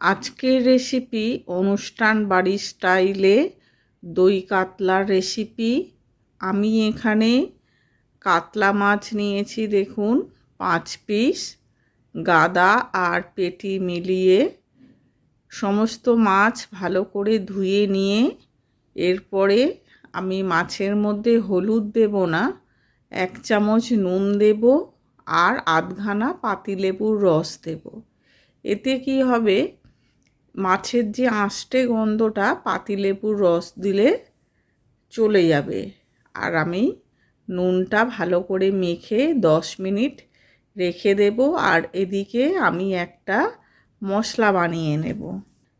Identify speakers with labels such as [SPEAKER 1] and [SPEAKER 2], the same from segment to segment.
[SPEAKER 1] আজকের রেসিপি অনুষ্ঠান বাড়ির স্টাইলে দই কাতলার রেসিপি আমি এখানে কাতলা মাছ নিয়েছি, দেখুন, পাঁচ পিস গাদা আর পেটি মিলিয়ে সমস্ত মাছ ভালো করে ধুয়ে নিয়ে এরপরে আমি মাছের মধ্যে হলুদ দেব না, এক চামচ নুন দেব আর আধখানা পাতিলেবুর রস দেব। এতে কি হবে? মাছের যে আঁশটে গন্ধটা পাতিলেবুর রস দিলে চলে যাবে। আর আমি নুনটা ভালো করে মেখে দশ মিনিট রেখে দেব আর এদিকে আমি একটা মশলা বানিয়ে নেব।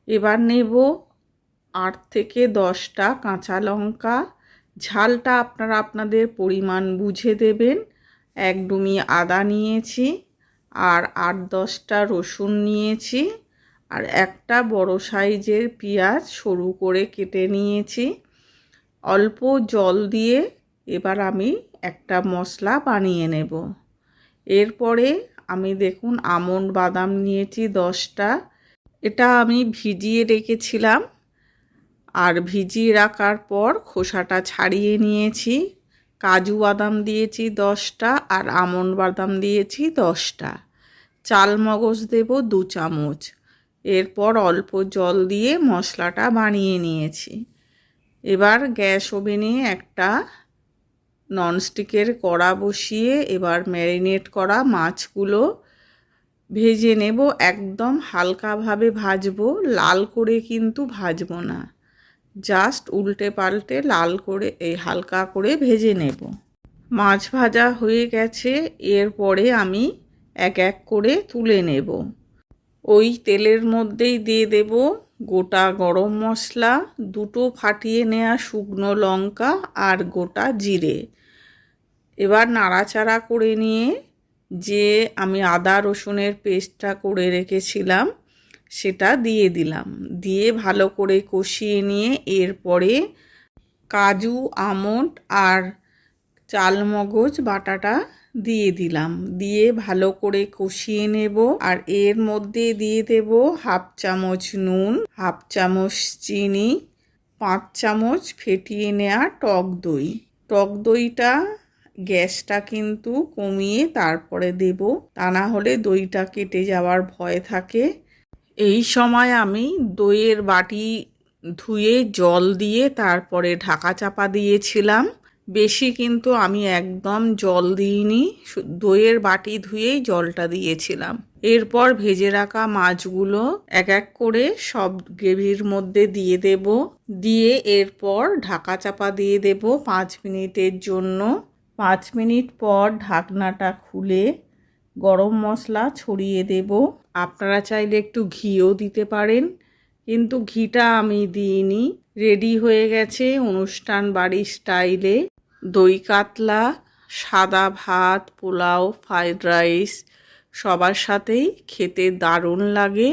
[SPEAKER 1] এবার নেব আট থেকে দশটা কাঁচা লঙ্কা। ঝালটা আপনারা আপনাদের পরিমাণ বুঝে দেবেন। এক ডুমি আদা নিয়েছি আর আট দশটা রসুন নিয়েছি। আর একটা বড় সাইজের পেঁয়াজ সরু করে কেটে নিয়েছি। অল্প জল দিয়ে এবার আমি একটা মশলা বানিয়ে নেব। এরপরে আমি দেখুন আমন্ড বাদাম নিয়েছি দশটা। এটা আমি ভিজিয়ে রেখেছিলাম। আর ভিজিয়ে রাখার পর খোসাটা ছাড়িয়ে নিয়েছি। কাজু বাদাম দিয়েছি দশটা আর আমন্ড বাদাম দিয়েছি দশটা। চাল মগজ দেব দু চামচ। এরপর অল্প জল দিয়ে মশলাটা বানিয়ে নিয়েছি। এবার গ্যাস ওভেনে একটা ননস্টিকের কড়া বসিয়ে এবার ম্যারিনেট করা মাছগুলো ভেজে নেব। একদম হালকাভাবে ভাজবো। লাল করে কিন্তু ভাজবো না। জাস্ট উল্টে পাল্টে লাল করে, এই হালকা করে ভেজে নেব। মাছ ভাজা হয়ে গেছে। এরপরে আমি এক এক করে তুলে নেব। ওই তেলের মধ্যেই দিয়ে দেব গোটা গরম মশলা, দুটো ফাটিয়ে নেওয়া শুকনো লঙ্কা আর গোটা জিরে। এবার নাড়াচাড়া করে নিয়ে যে আমি আদা রসুনের পেস্টটা করে রেখেছিলাম, সেটা দিয়ে দিলাম। দিয়ে ভালো করে কষিয়ে নিয়ে এরপরে কাজু, আমন্ড আর চালমগজ, বাটাটা দিয়ে দিলাম। দিয়ে ভালো করে কষিয়ে নেব আর এর মধ্যে দিয়ে দেব হাফ চামচ নুন, হাফ চামচ চিনি, পাঁচ চামচ ফেটিয়ে নেওয়া টক দই। টক দইটা গ্যাসটা কিন্তু কমিয়ে তারপরে দেব। তা না হলে দইটা কেটে যাওয়ার ভয় থাকে। এই সময় আমি দইয়ের বাটি ধুয়ে জল দিয়ে তারপরে ঢাকা চাপা দিয়েছিলাম। বেশি কিন্তু আমি একদম জল দিইনি দইয়ের বাটি ধুয়েই জলটা দিয়েছিলাম। এরপর ভেজে রাখা মাছগুলো এক এক করে সব গ্রেভির মধ্যে দিয়ে দেব। দিয়ে এরপর ঢাকা চাপা দিয়ে দেব পাঁচ মিনিটের জন্য। পাঁচ মিনিট পর ঢাকনাটা খুলে গরম মশলা ছড়িয়ে দেব। আপনারা চাইলে একটু ঘিও দিতে পারেন, কিন্তু ঘিটা আমি দিইনি। রেডি হয়ে গেছে অনুষ্ঠান বাড়ির স্টাইলে। দই কাতলা সাদা ভাত পোলাও ফ্রাইড রাইস সবার সাথেই খেতে দারুণ লাগে।